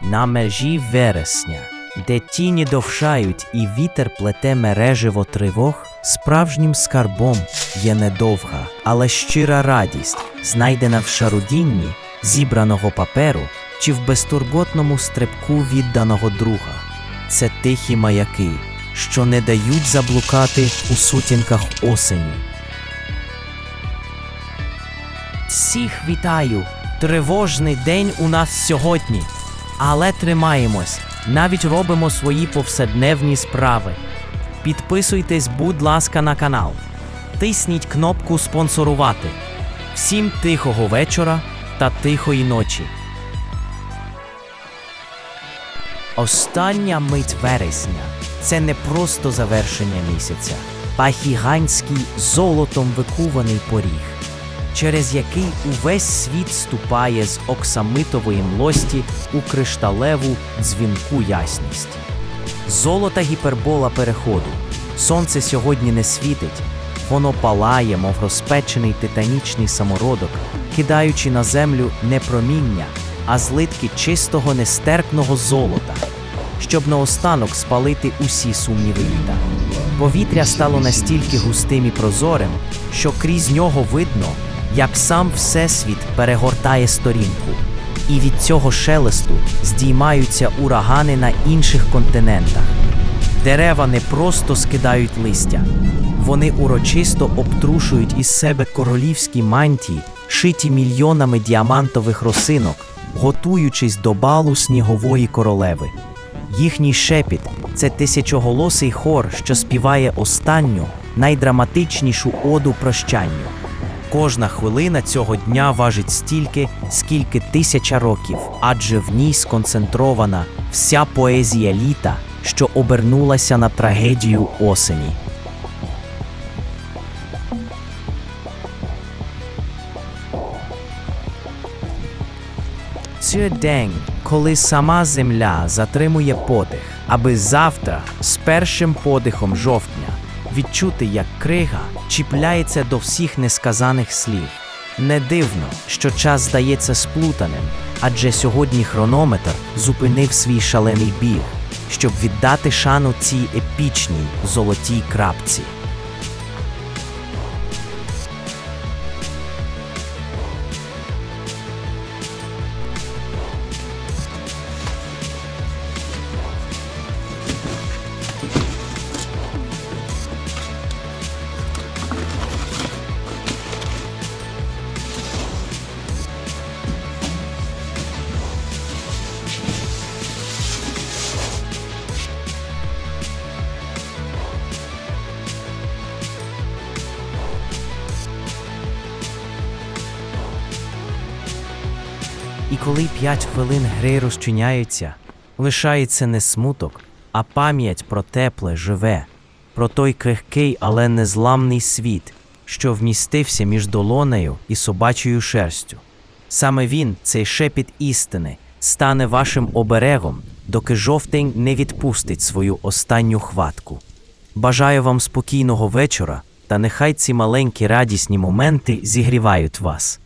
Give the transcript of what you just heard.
На межі вересня, де тіні довшають і вітер плете мереживо тривог, справжнім скарбом є недовга, але щира радість, знайдена в шарудінні зібраного паперу чи в безтурботному стрибку відданого друга. Це тихі маяки, що не дають заблукати у сутінках осені. Всіх вітаю! Тривожний день у нас сьогодні. Але тримаємось, навіть робимо свої повседневні справи. Підписуйтесь, будь ласка, на канал. Тисніть кнопку спонсорувати. Всім тихого вечора та тихої ночі. Остання мить вересня це не просто завершення місяця, а гігантський золотом викуваний поріг, через який увесь світ ступає з оксамитової млості у кришталеву дзвінку ясність. Золота гіпербола переходу. Сонце сьогодні не світить, воно палає, мов розпечений титанічний самородок, кидаючи на землю не проміння, а злитки чистого нестерпного золота, щоб наостанок спалити усі сумніви літа. Повітря стало настільки густим і прозорим, що крізь нього видно, як сам Всесвіт перегортає сторінку. І від цього шелесту здіймаються урагани на інших континентах. Дерева не просто скидають листя, вони урочисто обтрушують із себе королівські мантії, шиті мільйонами діамантових росинок, готуючись до балу снігової королеви. Їхній шепіт це тисячоголосий хор, що співає останню, найдраматичнішу оду прощанню. Кожна хвилина цього дня важить стільки, скільки тисяча років, адже в ній сконцентрована вся поезія літа, що обернулася на трагедію осені. Це день, коли сама земля затримує подих, аби завтра, з першим подихом жовтня, відчути, як крига чіпляється до всіх несказаних слів. Не дивно, що час здається сплутаним, адже сьогодні хронометр зупинив свій шалений біг, щоб віддати шану цій епічній золотій крапці. І коли п'ять хвилин гри розчиняються, лишається не смуток, а пам'ять про тепле, живе, про той крихкий, але незламний світ, що вмістився між долонею і собачою шерстю. Саме він, цей шепіт істини, стане вашим оберегом, доки жовтень не відпустить свою останню хватку. Бажаю вам спокійного вечора, та нехай ці маленькі радісні моменти зігрівають вас.